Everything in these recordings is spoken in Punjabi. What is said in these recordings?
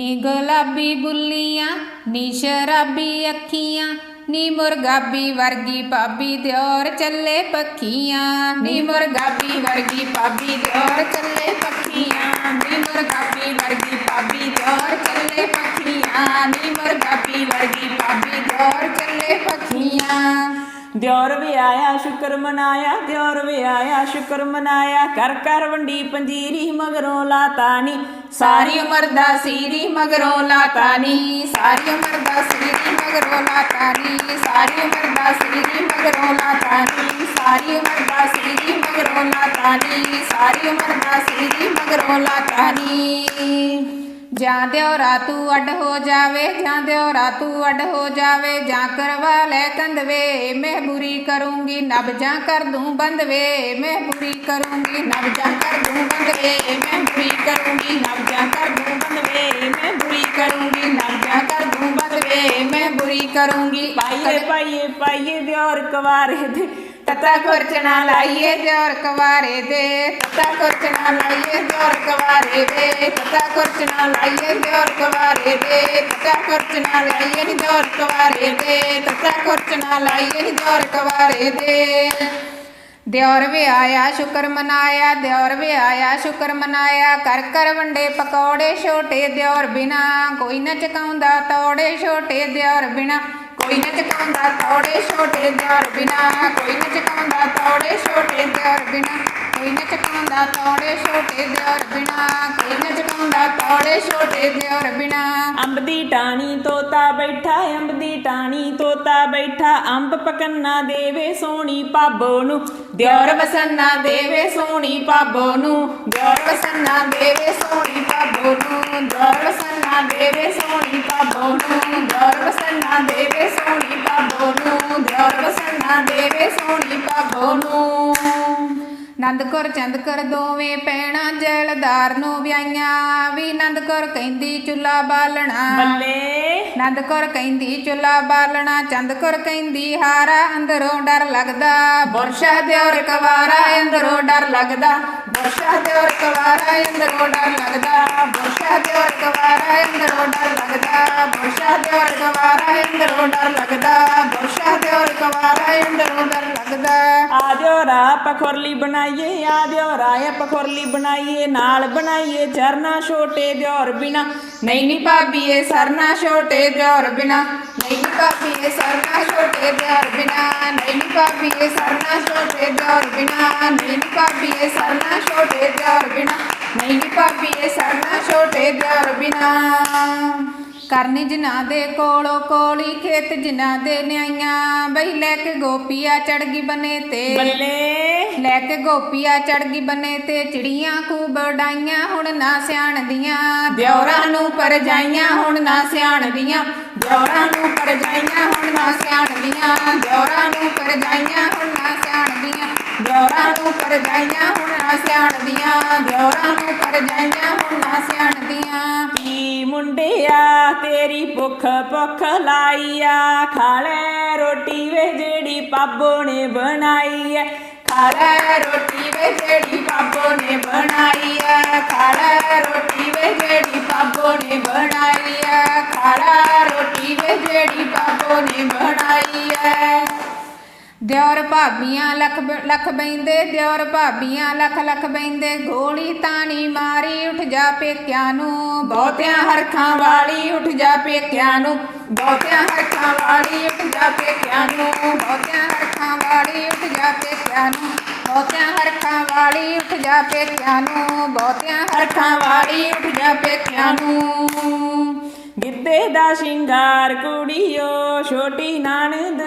ਨੀ ਗੁਲਾਬੀ ਬੁੱਲੀਆਂ, ਨੀ ਸ਼ਰਾਬੀ ਅੱਖੀਆਂ, ਨੀ ਮੁਰਗਾਬੀ ਵਰਗੀ ਭਾਬੀ ਦਿਓਰ ਚੱਲੇ ਪੱਖੀਆਂ, ਨੀ ਮੁਰਗਾਬੀ ਵਰਗੀ ਭਾਬੀ ਦਿਓਰ ਚੱਲੇ ਪੱਖੀਆਂ, ਨੀ ਮੁਰਗਾਬੀ ਵਰਗੀ ਭਾਬੀ ਦਿਓਰ ਚੱਲੇ ਪੱਖੀਆਂ, ਨੀ ਮੁਰਗਾਬੀ ਵਰਗੀ ਭਾਬੀ ਦਿਓਰ ਚੱਲੇ ਪੱਖੀਆਂ। ਦਿਓਰ ਵੀ ਆਇਆ, ਸ਼ੁਕਰ ਮਨਾਇਆ, ਦਿਓਰ ਵੀ ਆਇਆ, ਸ਼ੁਕਰ ਮਨਾਇਆ, ਕਰ ਕਰ ਵੰਡੀ ਪੰਜੀਰੀ ਮਗਰੋਂ ਲਾਤਾਨੀ ਸਾਰੀ ਉਮਰ ਦਾ ਸੀਰੀ ਮਗਰੋਂ ਲਾਤਾ ਨੀ, ਸਾਰੀ ਉਮਰ ਦਾ ਸੀਰੀ ਮਗਰੋਂ ਲਾਤਾ ਨੀ, ਸਾਰੀ ਉਮਰ ਦਾ ਸੀਰੀ ਮਗਰੋਂ ਲਾਤਾ ਨੀ, ਸਾਰੀ ਉਮਰ ਦਾ ਸੀਰੀ ਮਗਰੋਂ ਲਾਤਾ ਨੀ, ਸਾਰੀ ਉਮਰ ਦਾ ਸੀਰੀ ਮਗਰੋਂ ਲਾਤਾ ਨੀ। ਜਾਂ ਦਿਓਰਾ ਤੂੰ ਅੱਡ ਹੋ ਜਾਵੇ, ਜਾਂ ਦਿਓਰਾ ਤੂੰ ਅੱਡ ਹੋ ਜਾਵੇ, ਜਾਂ ਕਰਵਾ ਲੈ ਕੰਦਵੇ ਮੈਂ ਬੁਰੀ ਕਰੂੰਗੀ ਨਬਜਾਂ ਕਰ ਦੂੰ ਬੰਦਵੇ ਮੈਂ ਬੁਰੀ ਕਰੂੰਗੀ ਨਬ ਨਬਜਾਂ ਕਰ ਬੰਦਵੇ ਮੈਂ ਬੁਰੀ ਕਰੂੰਗੀ ਨਬਜਾਂ ਕਰ ਦੂੰ ਬੰਦਵੇ ਮੈਂ ਬੁਰੀ ਕਰੂੰਗੀ ਨਬਜਾਂ ਕਰ ਦੂੰ ਬੰਦਵੇ ਮੈਂ ਬੁਰੀ ਕਰੂੰਗੀ। ਪਾਈਏ ਪਾਈਏ ਪਾਈਏ ਦਿਓਰ ਕਵਾਰੇ ਦੇ ਤਤਾ ਕੁਰਚਣਾ ਲਾਈਏ ਦਿਓਰ ਕਵਾਰੇ ਦੇ ਤਤਾ ਕੁਰਚਣਾ ਲਾਈਏ ਦਿਓਰ ਕਵਾਰੇ ਦੇ ਤਤਾ ਕੁਰਚਣਾ ਲਾਈਏ ਦਿਓਰ ਕਵਾਰੇ ਦੇ ਤਤਾ ਕੁਰਚਣਾ ਲਾਈਏ ਦਿਓਰ ਕਵਾਰੇ ਦੇ ਤਤਾ ਕੁਰਚਣਾ ਲਾਈਏ ਦਿਓਰ ਕਵਾਰੇ ਦੇ ਦਿਓਰ ਵੀ ਆਇਆ ਸ਼ੁਕਰ ਮਨਾਇਆ, ਦਿਓਰ ਵੀ ਆਇਆ ਸ਼ੁਕਰ ਮਨਾਇਆ। ਕਰ ਕਰ ਵੰਡੇ ਪਕੌੜੇ ਛੋਟੇ ਦਿਓਰ ਬਿਨਾ। ਕੋਈ ਨਾ ਚਕਾਉਂਦਾ ਤੋੜੇ ਛੋਟੇ ਦਿਓਰ ਬਿਨਾ। ਕੋਈ ਨਾ ਚਕਾਉਂਦਾ ਤੋੜੇ ਛੋਟੇ ਦਿਓਰ ਬਿਨਾ। ਕੋਈ ਨਾ ਚਕਾਉਂਦਾ ਤੋੜੇ ਛੋਟੇ ਦਿਓਰ ਬਿਨਾ। ਕੋਈ ਨਾ ਚਕਾਉਂਦਾ ਤੋੜੇ ਛੋਟੇ ਦਿਓਰ ਬਿਨਾ। ਕੋਈ ਨਾ ਚਕਾਉਂਦਾ ਤੋੜੇ ਛੋਟੇ ਦਿਓਰ ਬਿਨਾ ਅੰਬ ਦੀ ਟਾਣੀ ਤੋਤਾ ਬੈਠਾ ਅੰਬ ਦੀ ਟਾਣੀ ਤੋਤਾ ਬੈਠਾ ਅੰਬ ਪਕੰਨਾ ਦੇਵੇ ਸੋਹਣੀ ਭਾਬੋ ਨੂੰ ਦਿਓਰ ਵਸੰਨਾ ਦੇਵੇ ਸੋਹਣੀ ਭਾਬੋ ਨੂੰ ਦਿਓਰ ਵਸੰਨਾ ਦੇਵੇ ਸੋਹਣੀ ਭਾਬੋ ਨੂੰ ਦਿਓਰ ਵਸੰਨਾ ਦੇਵੇ ਸੋਹਣੀ ਭਾਬੋ ਨੂੰ ਦਿਓਰ ਵਸੰਨਾ ਦੇਵੇ ਸੋਹਣੀ ਨੰਦਕੁਰ ਚੰਦਕਰ ਦੋਵੇਂ ਪੈਣਾ ਜੈਲਦਾਰ ਨੂੰ ਵਿਆਈਆਂ ਵੀ ਨੰਦਕੁਰ ਕਹਿੰਦੀ ਚੁੱਲਾ ਬਾਲਣਾ। ਬੱਲੇ। ਨੰਦਕੁਰ ਕਹਿੰਦੀ ਚੁੱਲਾ ਬਾਲਣਾ। ਚੰਦਕੁਰ ਕਹਿੰਦੀ ਹਾਰਾ ਅੰਦਰੋਂ ਡਰ ਲੱਗਦਾ। ਬੁਰਸ਼ਾ ਦਿਓਰ ਕਵਾਰਾ ਅੰਦਰੋਂ ਡਰ ਲੱਗਦਾ। ਬੁਰਸ਼ਾ ਦਿਓਰ ਕਵਾਰਾ ਅੰਦਰੋਂ ਡਰ ਲੱਗਦਾ। ਬੁਰਸ਼ਾ ਦਿਓਰ ਕਵਾਰਾ ਅੰਦਰੋਂ ਡਰ ਲੱਗਦਾ। ਬੁਰਸ਼ਾ ਦਿਓਰ ਕਵਾਰਾ ਅੰਦਰੋਂ ਡਰ ਲੱਗਦਾ। ਬੁਰਸ਼ਾ ਦਿਓਰ ਕਵਾਰਾ ਅੰਦਰੋਂ ਆ ਦਿਓਰਾ ਪਖੁਰਲੀ ਬਣਾਈਏ ਆ ਦਿਓਰਾ ਆ ਪਖੁਰਲੀ ਬਣਾਈਏ, ਨਾਲ ਬਣਾਈਏ ਚਰਨਾ ਛੋਟੇ ਦਿਓਰ ਬਿਨਾ। ਨਹੀਂ ਨੀ ਭਾਬੀ, ਇਹ ਸਰਨਾ ਛੋਟੇ ਦਿਓਰ ਬਿਨਾ। ਨਹੀਂ ਨੀ ਭਾਬੀ, ਇਹ ਸਰਨਾ ਛੋਟੇ ਦਿਓਰ ਬਿਨਾ। ਨਹੀਂ ਨੀ ਭਾਬੀ, ਇਹ ਸਰਨਾ ਛੋਟੇ ਦਿਓਰ ਬਿਨਾ। ਨਹੀਂ ਨੀ ਭਾਬੀ, ਇਹ ਸਰਨਾ ਛੋਟੇ ਦਿਓਰ ਬਿਨਾ। ਨਹੀਂ ਨੀ ਭਾਬੀ, ਇਹ ਸਰਨਾ ਛੋਟੇ ਦਿਓਰ ਬਿਨਾ। ਕਰਨੀ ਜਿਨ੍ਹਾਂ ਦੇ ਕੋਲੋਂ ਕੋਲੀ ਖੇਤ ਜਿਨ੍ਹਾਂ ਦੇ ਨਿਆਈਆਂ। ਬਈ ਲੈ ਕੇ ਗੋਪੀਆ ਚੜ ਗਈ ਬਨੇ ਤੇ। ਬੱਲੇ। ਲੈ ਕੇ ਗੋਪੀਆ ਚੜ ਗਈ ਬੰਨੇ ਤੇ। ਚਿੜੀਆਂ ਖੂਬ ਡਾਈਆਂ ਹੁਣ ਨਾ ਸਿਆਣਦੀਆਂ। ਦਿਉਰਾਂ ਨੂੰ ਪਰਜਾਈਆਂ ਹੁਣ ਨਾ ਸਿਆਣਦੀਆਂ। ਦਿਉਰਾਂ ਨੂੰ ਪਰਜਾਈਆਂ ਹੁਣ ਨਾ ਸਿਆਣਦੀਆਂ ਦਿਉਰਾਂ ਨੂੰ ਪਰਜਾਈਆਂ ਹੁਣ ਨਾ ਸਿਆਣਦੀਆਂ ਦਿਉਰਾਂ ਨੂੰ ਪਰਜਾਈਆਂ ਹੁਣ ਨਾ ਸਿਆਣਦੀਆਂ ਦਿਉਰਾਂ ਨੂੰ ਪਰਜਾਈਆਂ ਹੁਣ ਨਾ ਸਿਆਣਦੀਆਂ ਕੀ ਮੁੰਡਿਆ, ਤੇਰੀ ਭੁੱਖ ਭੁੱਖ ਲਾਈ ਆ ਖਾ ਰੋਟੀ ਵੇ ਜਿਹੜੀ ਪਾਬੋ ਨੇ ਬਣਾਈ ਐ। ਖਾ ਰੋਟੀ ਵੇ ਜਿਹੜੀ ਪਾਬੋ ਨੇ ਬਣਾਈ ਐ, ਖਾ ਦਿਓਰ ਭਾਬੀਆਂ ਲੱਖ ਲੱਖ ਬੈਂਦੇ ਦਿਓਰ ਭਾਬੀਆਂ ਲੱਖ ਲੱਖ ਬੈਂਦੇ ਗੋਲੀ ਤਾਣੀ ਮਾਰੀ ਉੱਠ ਜਾ ਪੇਕਿਆਂ ਨੂੰ, ਬਹੁਤਿਆਂ ਹਰਖਾਂ ਵਾਲੀ ਉੱਠ ਜਾ ਪੇਕਿਆਂ ਨੂੰ, ਬਹੁਤਿਆਂ ਹਰਖਾਂ ਵਾਲੀ ਉੱਠ ਜਾ ਪੇਕਿਆਂ ਨੂੰ, ਬਹੁਤਿਆਂ ਹਰਖਾਂ ਵਾਲੀ ਉੱਠ ਜਾ ਪੇਕਿਆਂ ਨੂੰ, ਬਹੁਤਿਆਂ ਹਰਖਾਂ ਵਾਲੀ ਉੱਠ ਜਾ ਪੇਕਿਆਂ ਨੂੰ, ਬਹੁਤਿਆਂ ਹਰਖਾਂ ਵਾਲੀ ਉੱਠ ਜਾ ਪੇਕਿਆਂ ਨੂੰ। ਗਿੱਧੇ ਦਾ ਸ਼ਿੰਗਾਰ ਕੁੜੀਓ, ਛੋਟੀ ਨਾਨਦ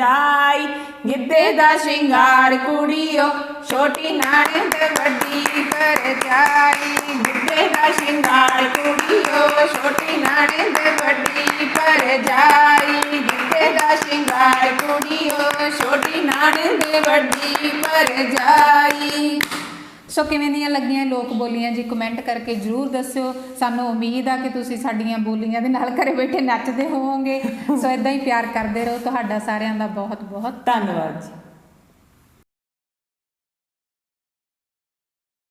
ਪਰਜਾਈ ਗਿੱਧੇ ਦਾ ਸ਼ਿੰਗਾਰ ਕੁੜੀਓ, ਛੋਟੀ ਨਾਣੇ ਨਾਨਦ ਵੱਡੀ ਕਰ ਜਾਈ। ਗਿੱਧੇ ਦਾ ਸ਼ਿੰਗਾਰ ਕੁੜੀਓ, ਛੋਟੀ ਨਾਨਦ ਵੱਡੀ ਪਰ ਜਾਈ। ਗਿੱਧੇ ਦਾ ਸ਼ਿੰਗਾਰ ਕੁੜੀਓ, ਛੋਟੀ ਨਾਨਦ ਵੱਡੀ ਪਰ ਜਾਈ। ਸੋ ਕਿਵੇਂ ਦੀਆਂ ਲੱਗੀਆਂ ਲੋਕ ਬੋਲੀਆਂ? ਜੀ ਕਮੈਂਟ ਕਰਕੇ ਜਰੂਰ ਦੱਸਿਓ। ਸਾਨੂੰ ਉਮੀਦ ਆ ਕਿ ਤੁਸੀਂ ਸਾਡੀਆਂ ਬੋਲੀਆਂ ਦੇ ਨਾਲ ਘਰੇ ਬੈਠੇ ਨੱਚਦੇ ਹੋਵੋਗੇ। ਸੋ ਇਦਾਂ ਹੀ ਪਿਆਰ ਕਰਦੇ ਰਹੋ। ਤੁਹਾਡਾ ਸਾਰਿਆਂ ਦਾ ਬਹੁਤ ਬਹੁਤ ਧੰਨਵਾਦ ਜੀ।